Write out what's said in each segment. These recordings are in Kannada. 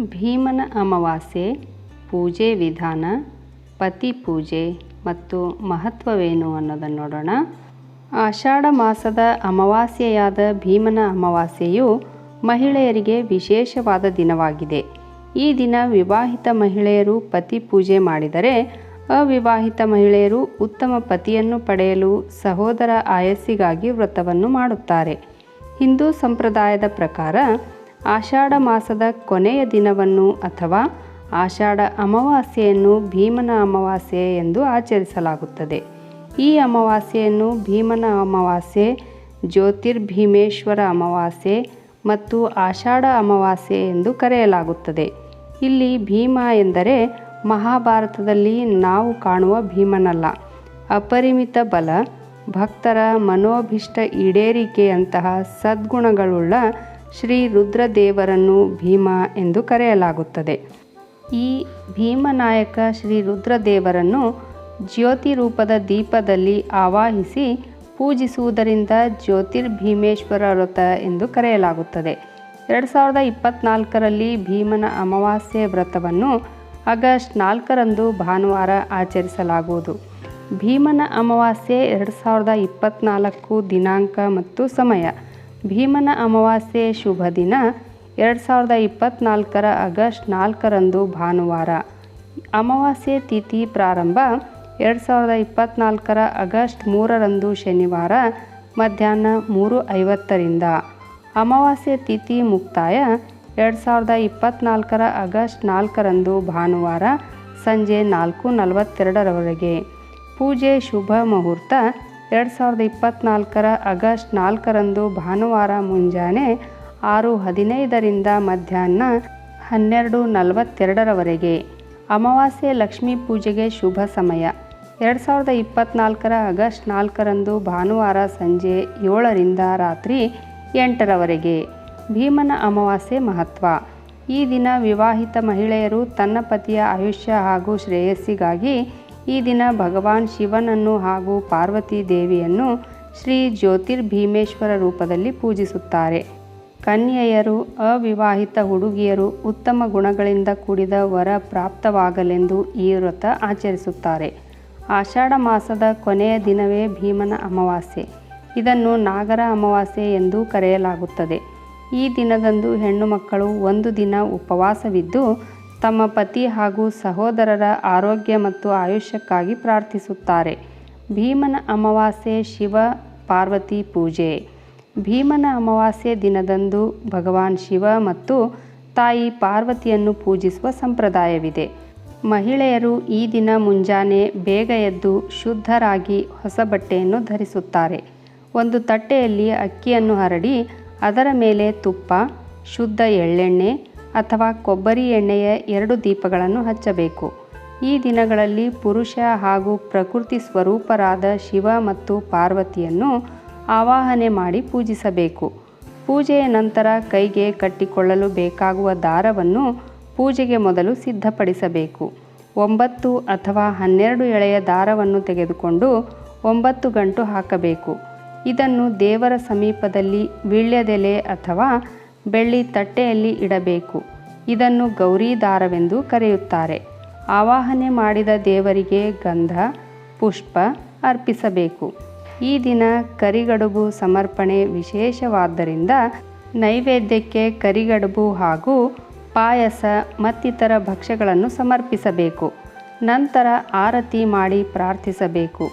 ಭೀಮನ ಅಮಾವಾಸ್ಯೆ, ಪೂಜೆ ವಿಧಾನ, ಪತಿ ಪೂಜೆ ಮತ್ತು ಮಹತ್ವವೇನು ಅನ್ನೋದನ್ನು ನೋಡೋಣ. ಆಷಾಢ ಮಾಸದ ಅಮಾವಾಸ್ಯೆಯಾದ ಭೀಮನ ಅಮಾವಾಸ್ಯೆಯು ಮಹಿಳೆಯರಿಗೆ ವಿಶೇಷವಾದ ದಿನವಾಗಿದೆ. ಈ ದಿನ ವಿವಾಹಿತ ಮಹಿಳೆಯರು ಪತಿ ಪೂಜೆ ಮಾಡಿದರೆ ಅವಿವಾಹಿತ ಮಹಿಳೆಯರು ಉತ್ತಮ ಪತಿಯನ್ನು ಪಡೆಯಲು ಸಹೋದರ ಆಯಸ್ಸಿಗಾಗಿ ವ್ರತವನ್ನು ಮಾಡುತ್ತಾರೆ. ಹಿಂದೂ ಸಂಪ್ರದಾಯದ ಪ್ರಕಾರ ಆಷಾಢ ಮಾಸದ ಕೊನೆಯ ದಿನವನ್ನು ಅಥವಾ ಆಷಾಢ ಅಮಾವಾಸ್ಯೆಯನ್ನು ಭೀಮನ ಅಮಾವಾಸ್ಯೆ ಎಂದು ಆಚರಿಸಲಾಗುತ್ತದೆ. ಈ ಅಮಾವಾಸ್ಯೆಯನ್ನು ಭೀಮನ ಅಮಾವಾಸ್ಯೆ, ಜ್ಯೋತಿರ್ಭೀಮೇಶ್ವರ ಅಮಾವಾಸ್ಯೆ ಮತ್ತು ಆಷಾಢ ಅಮಾವಾಸ್ಯೆ ಎಂದು ಕರೆಯಲಾಗುತ್ತದೆ. ಇಲ್ಲಿ ಭೀಮ ಎಂದರೆ ಮಹಾಭಾರತದಲ್ಲಿ ನಾವು ಕಾಣುವ ಭೀಮನಲ್ಲ. ಅಪರಿಮಿತ ಬಲ, ಭಕ್ತರ ಮನೋಭಿಷ್ಟ ಈಡೇರಿಕೆಯಂತಹ ಸದ್ಗುಣಗಳುಳ್ಳ ಶ್ರೀ ರುದ್ರದೇವರನ್ನು ಭೀಮ ಎಂದು ಕರೆಯಲಾಗುತ್ತದೆ. ಈ ಭೀಮನಾಯಕ ಶ್ರೀ ರುದ್ರದೇವರನ್ನು ಜ್ಯೋತಿ ರೂಪದ ದೀಪದಲ್ಲಿ ಆವಾಹಿಸಿ ಪೂಜಿಸುವುದರಿಂದ ಜ್ಯೋತಿರ್ಭೀಮೇಶ್ವರ ವ್ರತ ಎಂದು ಕರೆಯಲಾಗುತ್ತದೆ. ಎರಡು ಸಾವಿರದ ಇಪ್ಪತ್ನಾಲ್ಕರಲ್ಲಿ ಭೀಮನ ಅಮಾವಾಸ್ಯೆ ವ್ರತವನ್ನು ಆಗಸ್ಟ್ ನಾಲ್ಕರಂದು ಭಾನುವಾರ ಆಚರಿಸಲಾಗುವುದು. ಭೀಮನ ಅಮಾವಾಸ್ಯೆ ಎರಡು ಸಾವಿರದ ಇಪ್ಪತ್ತ್ನಾಲ್ಕು ದಿನಾಂಕ ಮತ್ತು ಸಮಯ. ಭೀಮನ ಅಮಾವಾಸ್ಯೆ ಶುಭ ದಿನ, ಎರಡು ಸಾವಿರದ ಇಪ್ಪತ್ತ್ನಾಲ್ಕರ ಆಗಸ್ಟ್ ನಾಲ್ಕರಂದು ಭಾನುವಾರ. ಅಮಾವಾಸ್ಯೆ ತಿಥಿ ಪ್ರಾರಂಭ, ಎರಡು ಸಾವಿರದ ಇಪ್ಪತ್ತ್ನಾಲ್ಕರ ಆಗಸ್ಟ್ ಮೂರರಂದು ಶನಿವಾರ, ಮಧ್ಯಾಹ್ನ ಮೂರು ಐವತ್ತರಿಂದ. ಅಮಾವಾಸ್ಯೆ ತಿಥಿ ಮುಕ್ತಾಯ, ಎರಡು ಸಾವಿರದ ಇಪ್ಪತ್ತ್ನಾಲ್ಕರ ಆಗಸ್ಟ್ ನಾಲ್ಕರಂದು ಭಾನುವಾರ, ಸಂಜೆ ನಾಲ್ಕು ನಲವತ್ತೆರಡರವರೆಗೆ. ಪೂಜೆ ಶುಭ ಮುಹೂರ್ತ ಎರಡು ಸಾವಿರದ ಇಪ್ಪತ್ತ್ನಾಲ್ಕರ ಆಗಸ್ಟ್ ನಾಲ್ಕರಂದು ಭಾನುವಾರ ಮುಂಜಾನೆ ಆರು ಹದಿನೈದರಿಂದ ಮಧ್ಯಾಹ್ನ ಹನ್ನೆರಡು ನಲವತ್ತೆರಡರವರೆಗೆ ಅಮಾವಾಸ್ಯೆ ಲಕ್ಷ್ಮೀ ಪೂಜೆಗೆ ಶುಭ ಸಮಯ. ಎರಡು ಸಾವಿರದ ಇಪ್ಪತ್ತ್ನಾಲ್ಕರ ಆಗಸ್ಟ್ ನಾಲ್ಕರಂದು ಭಾನುವಾರ ಸಂಜೆ ಏಳರಿಂದ ರಾತ್ರಿ ಎಂಟರವರೆಗೆ ಭೀಮನ ಅಮಾವಾಸ್ಯೆ ಮಹತ್ವ. ಈ ದಿನ ವಿವಾಹಿತ ಮಹಿಳೆಯರು ತನ್ನ ಪತಿಯ ಆಯುಷ್ಯ ಹಾಗೂ ಶ್ರೇಯಸ್ಸಿಗಾಗಿ ಈ ದಿನ ಭಗವಾನ್ ಶಿವನನ್ನು ಹಾಗೂ ಪಾರ್ವತಿ ದೇವಿಯನ್ನು ಶ್ರೀ ಜ್ಯೋತಿರ್ಭೀಮೇಶ್ವರ ರೂಪದಲ್ಲಿ ಪೂಜಿಸುತ್ತಾರೆ. ಕನ್ಯೆಯರು, ಅವಿವಾಹಿತ ಹುಡುಗಿಯರು ಉತ್ತಮ ಗುಣಗಳಿಂದ ಕೂಡಿದ ವರ ಪ್ರಾಪ್ತವಾಗಲೆಂದು ಈ ವ್ರತ ಆಚರಿಸುತ್ತಾರೆ. ಆಷಾಢ ಮಾಸದ ಕೊನೆಯ ದಿನವೇ ಭೀಮನ ಅಮಾವಾಸ್ಯೆ. ಇದನ್ನು ನಾಗರ ಅಮಾವಾಸ್ಯೆ ಎಂದು ಕರೆಯಲಾಗುತ್ತದೆ. ಈ ದಿನದಂದು ಹೆಣ್ಣು ಮಕ್ಕಳು ಒಂದು ದಿನ ಉಪವಾಸವಿದ್ದು ತಮ್ಮ ಪತಿ ಹಾಗೂ ಸಹೋದರರ ಆರೋಗ್ಯ ಮತ್ತು ಆಯುಷ್ಯಕ್ಕಾಗಿ ಪ್ರಾರ್ಥಿಸುತ್ತಾರೆ. ಭೀಮನ ಅಮಾವಾಸ್ಯೆ ಶಿವ ಪಾರ್ವತಿ ಪೂಜೆ. ಭೀಮನ ಅಮಾವಾಸ್ಯೆ ದಿನದಂದು ಭಗವಾನ್ ಶಿವ ಮತ್ತು ತಾಯಿ ಪಾರ್ವತಿಯನ್ನು ಪೂಜಿಸುವ ಸಂಪ್ರದಾಯವಿದೆ. ಮಹಿಳೆಯರು ಈ ದಿನ ಮುಂಜಾನೆ ಬೇಗ ಎದ್ದು ಶುದ್ಧರಾಗಿ ಹೊಸ ಬಟ್ಟೆಯನ್ನು ಧರಿಸುತ್ತಾರೆ. ಒಂದು ತಟ್ಟೆಯಲ್ಲಿ ಅಕ್ಕಿಯನ್ನು ಹರಡಿ ಅದರ ಮೇಲೆ ತುಪ್ಪ, ಶುದ್ಧ ಎಳ್ಳೆಣ್ಣೆ ಅಥವಾ ಕೊಬ್ಬರಿ ಎಣ್ಣೆಯ ಎರಡು ದೀಪಗಳನ್ನು ಹಚ್ಚಬೇಕು. ಈ ದಿನಗಳಲ್ಲಿ ಪುರುಷ ಹಾಗೂ ಪ್ರಕೃತಿ ಸ್ವರೂಪರಾದ ಶಿವ ಮತ್ತು ಪಾರ್ವತಿಯನ್ನು ಆವಾಹನೆ ಮಾಡಿ ಪೂಜಿಸಬೇಕು. ಪೂಜೆಯ ನಂತರ ಕೈಗೆ ಕಟ್ಟಿಕೊಳ್ಳಲು ಬೇಕಾಗುವ ದಾರವನ್ನು ಪೂಜೆಗೆ ಮೊದಲು ಸಿದ್ಧಪಡಿಸಬೇಕು. ಒಂಬತ್ತು ಅಥವಾ ಹನ್ನೆರಡು ಎಳೆಯ ದಾರವನ್ನು ತೆಗೆದುಕೊಂಡು ಒಂಬತ್ತು ಗಂಟು ಹಾಕಬೇಕು. ಇದನ್ನು ದೇವರ ಸಮೀಪದಲ್ಲಿ ವೀಳ್ಯದೆಲೆ ಅಥವಾ ಬೆಳ್ಳಿ ತಟ್ಟೆಯಲ್ಲಿ ಇಡಬೇಕು. ಇದನ್ನು ಗೌರಿ ದಾರವೆಂದು ಕರೆಯುತ್ತಾರೆ. ಆವಾಹನೆ ಮಾಡಿದ ದೇವರಿಗೆ ಗಂಧ, ಪುಷ್ಪ ಅರ್ಪಿಸಬೇಕು. ಈ ದಿನ ಕರಿಗಡುಬು ಸಮರ್ಪಣೆ ವಿಶೇಷವಾದ್ದರಿಂದ ನೈವೇದ್ಯಕ್ಕೆ ಕರಿಗಡುಬು ಹಾಗೂ ಪಾಯಸ ಮತ್ತಿತರ ಭಕ್ಷ್ಯಗಳನ್ನು ಸಮರ್ಪಿಸಬೇಕು. ನಂತರ ಆರತಿ ಮಾಡಿ ಪ್ರಾರ್ಥಿಸಬೇಕು.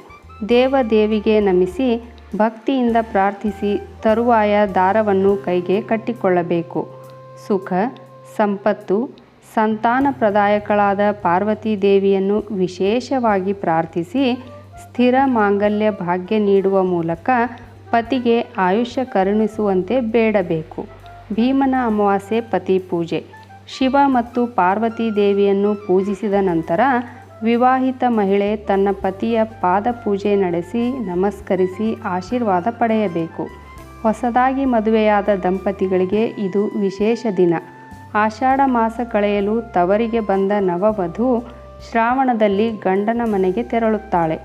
ದೇವದೇವಿಗೆ ನಮಿಸಿ ಭಕ್ತಿಯಿಂದ ಪ್ರಾರ್ಥಿಸಿ ತರುವಾಯ ದಾರವನ್ನು ಕೈಗೆ ಕಟ್ಟಿಕೊಳ್ಳಬೇಕು. ಸುಖ, ಸಂಪತ್ತು ಸಂತಾನ ಪ್ರದಾಯಕಳಾದ ಪಾರ್ವತಿ ದೇವಿಯನ್ನು ವಿಶೇಷವಾಗಿ ಪ್ರಾರ್ಥಿಸಿ ಸ್ಥಿರ ಮಾಂಗಲ್ಯ ಭಾಗ್ಯ ನೀಡುವ ಮೂಲಕ ಪತಿಗೆ ಆಯುಷ್ಯ ಕರುಣಿಸುವಂತೆ ಬೇಡಬೇಕು. ಭೀಮನ ಅಮಾವಾಸ್ಯೆ ಪತಿ ಪೂಜೆ. ಶಿವ ಮತ್ತು ಪಾರ್ವತಿ ದೇವಿಯನ್ನು ಪೂಜಿಸಿದ ನಂತರ ವಿವಾಹಿತ ಮಹಿಳೆ ತನ್ನ ಪತಿಯ ಪಾದ ಪೂಜೆ ನಡೆಸಿ ನಮಸ್ಕರಿಸಿ ಆಶೀರ್ವಾದ ಪಡೆಯಬೇಕು. ಹೊಸದಾಗಿ ಮದುವೆಯಾದ ದಂಪತಿಗಳಿಗೆ ಇದು ವಿಶೇಷ ದಿನ. ಆಷಾಢ ಮಾಸ ಕಳೆಯಲು ತವರಿಗೆ ಬಂದ ನವವಧು ಶ್ರಾವಣದಲ್ಲಿ ಗಂಡನ ಮನೆಗೆ ತೆರಳುತ್ತಾಳೆ.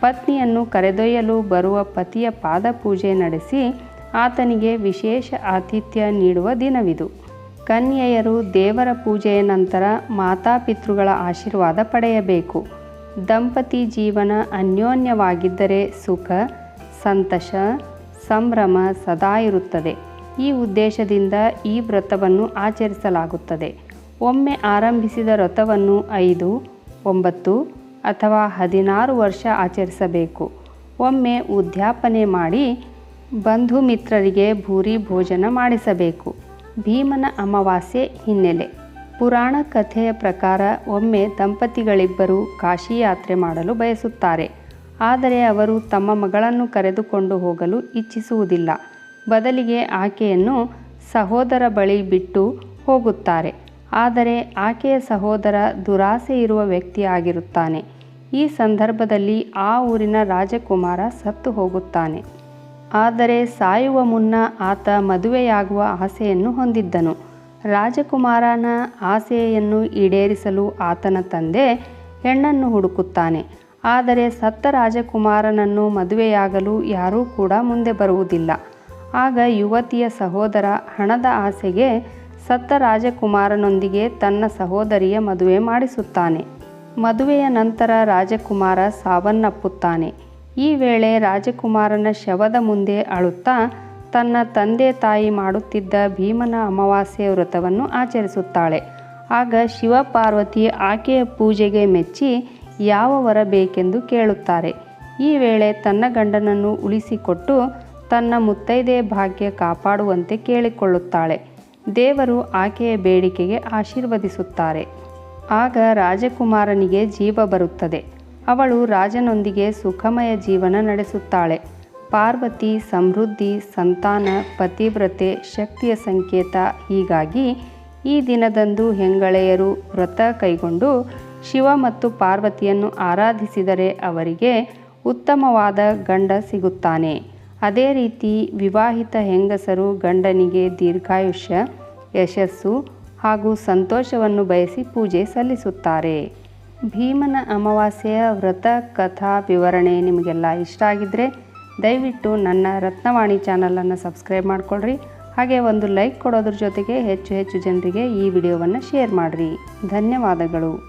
ಪತ್ನಿಯನ್ನು ಕರೆದೊಯ್ಯಲು ಬರುವ ಪತಿಯ ಪಾದ ಪೂಜೆ ನಡೆಸಿ ಆತನಿಗೆ ವಿಶೇಷ ಆತಿಥ್ಯ ನೀಡುವ ದಿನವಿದು. ಕನ್ಯೆಯರು ದೇವರ ಪೂಜೆಯ ನಂತರ ಮಾತಾಪಿತೃಗಳ ಆಶೀರ್ವಾದ ಪಡೆಯಬೇಕು. ದಂಪತಿ ಜೀವನ ಅನ್ಯೋನ್ಯವಾಗಿದ್ದರೆ ಸುಖ ಸಂತಸ ಸಂಭ್ರಮ ಸದಾ ಇರುತ್ತದೆ. ಈ ಉದ್ದೇಶದಿಂದ ಈ ವ್ರತವನ್ನು ಆಚರಿಸಲಾಗುತ್ತದೆ. ಒಮ್ಮೆ ಆರಂಭಿಸಿದ ವ್ರತವನ್ನು ಐದು, ಒಂಬತ್ತು ಅಥವಾ ಹದಿನಾರು ವರ್ಷ ಆಚರಿಸಬೇಕು. ಒಮ್ಮೆ ಉದ್ಯಾಪನೆ ಮಾಡಿ ಬಂಧು ಮಿತ್ರರಿಗೆ ಭೂರಿ ಭೋಜನ ಮಾಡಿಸಬೇಕು. ಭೀಮನ ಅಮಾವಾಸ್ಯೆ ಹಿನ್ನೆಲೆ. ಪುರಾಣ ಕಥೆಯ ಪ್ರಕಾರ ಒಮ್ಮೆ ದಂಪತಿಗಳಿಬ್ಬರು ಕಾಶಿ ಯಾತ್ರೆ ಮಾಡಲು ಬಯಸುತ್ತಾರೆ. ಆದರೆ ಅವರು ತಮ್ಮ ಮಗಳನ್ನು ಕರೆದುಕೊಂಡು ಹೋಗಲು ಇಚ್ಛಿಸುವುದಿಲ್ಲ. ಬದಲಿಗೆ ಆಕೆಯನ್ನು ಸಹೋದರ ಬಳಿ ಬಿಟ್ಟು ಹೋಗುತ್ತಾರೆ. ಆದರೆ ಆಕೆಯ ಸಹೋದರ ದುರಾಸೆ ಇರುವ ವ್ಯಕ್ತಿಯಾಗಿರುತ್ತಾನೆ ಈ ಸಂದರ್ಭದಲ್ಲಿ ಆ ಊರಿನ ರಾಜಕುಮಾರ ಸತ್ತು ಹೋಗುತ್ತಾನೆ. ಆದರೆ ಸಾಯುವ ಮುನ್ನ ಆತ ಮದುವೆಯಾಗುವ ಆಸೆಯನ್ನು ಹೊಂದಿದ್ದನು. ರಾಜಕುಮಾರನ ಆಸೆಯನ್ನು ಈಡೇರಿಸಲು ಆತನ ತಂದೆ ಹೆಣ್ಣನ್ನು ಹುಡುಕುತ್ತಾನೆ. ಆದರೆ ಸತ್ತ ರಾಜಕುಮಾರನನ್ನು ಮದುವೆಯಾಗಲು ಯಾರೂ ಕೂಡ ಮುಂದೆ ಬರುವುದಿಲ್ಲ. ಆಗ ಯುವತಿಯ ಸಹೋದರ ಹಣದ ಆಸೆಗೆ ಸತ್ತ ರಾಜಕುಮಾರನೊಂದಿಗೆ ತನ್ನ ಸಹೋದರಿಯ ಮದುವೆ ಮಾಡಿಸುತ್ತಾನೆ. ಮದುವೆಯ ನಂತರ ರಾಜಕುಮಾರ ಸಾವನ್ನಪ್ಪುತ್ತಾನೆ. ಈ ವೇಳೆ ರಾಜಕುಮಾರನ ಶವದ ಮುಂದೆ ಅಳುತ್ತಾ ತನ್ನ ತಂದೆ ತಾಯಿ ಮಾಡುತ್ತಿದ್ದ ಭೀಮನ ಅಮಾವಾಸ್ಯೆ ವ್ರತವನ್ನು ಆಚರಿಸುತ್ತಾಳೆ. ಆಗ ಶಿವಪಾರ್ವತಿ ಆಕೆಯ ಪೂಜೆಗೆ ಮೆಚ್ಚಿ ಯಾವ ವರ ಬೇಕೆಂದು ಕೇಳುತ್ತಾರೆ. ಈ ವೇಳೆ ತನ್ನ ಗಂಡನನ್ನು ಉಳಿಸಿಕೊಟ್ಟು ತನ್ನ ಮುತ್ತೈದೆ ಭಾಗ್ಯ ಕಾಪಾಡುವಂತೆ ಕೇಳಿಕೊಳ್ಳುತ್ತಾಳೆ. ದೇವರು ಆಕೆಯ ಬೇಡಿಕೆಗೆ ಆಶೀರ್ವದಿಸುತ್ತಾರೆ. ಆಗ ರಾಜಕುಮಾರನಿಗೆ ಜೀವ ಬರುತ್ತದೆ. ಅವಳು ರಾಜನೊಂದಿಗೆ ಸುಖಮಯ ಜೀವನ ನಡೆಸುತ್ತಾಳೆ. ಪಾರ್ವತಿ, ಸಮೃದ್ಧಿ, ಸಂತಾನ, ಪತಿವ್ರತೆ, ಶಕ್ತಿಯ ಸಂಕೇತ ಹೀಗಾಗಿ ಈ ದಿನದಂದು ಹೆಂಗಳೆಯರು ವ್ರತ ಕೈಗೊಂಡು ಶಿವ ಮತ್ತು ಪಾರ್ವತಿಯನ್ನು ಆರಾಧಿಸಿದರೆ ಅವರಿಗೆ ಉತ್ತಮವಾದ ಗಂಡ ಸಿಗುತ್ತಾನೆ. ಅದೇ ರೀತಿ ವಿವಾಹಿತ ಹೆಂಗಸರು ಗಂಡನಿಗೆ ದೀರ್ಘಾಯುಷ್ಯ, ಯಶಸ್ಸು ಹಾಗೂ ಸಂತೋಷವನ್ನು ಬಯಸಿ ಪೂಜೆ ಸಲ್ಲಿಸುತ್ತಾರೆ. ಭೀಮನ ಅಮಾವಾಸ್ಯೆಯ ವ್ರತ, ಕಥಾ, ವಿವರಣೆ ನಿಮಗೆಲ್ಲ ಇಷ್ಟ ಆಗಿದ್ದರೆ ದಯವಿಟ್ಟು ನನ್ನ ರತ್ನವಾಣಿ ಚಾನಲನ್ನು ಸಬ್ಸ್ಕ್ರೈಬ್ ಮಾಡಿಕೊಳ್ಳ್ರಿ ಹಾಗೆ ಒಂದು ಲೈಕ್ ಕೊಡೋದ್ರ ಜೊತೆಗೆ ಹೆಚ್ಚು ಹೆಚ್ಚು ಜನರಿಗೆ ಈ ವಿಡಿಯೋವನ್ನು ಶೇರ್ ಮಾಡಿರಿ. ಧನ್ಯವಾದಗಳು.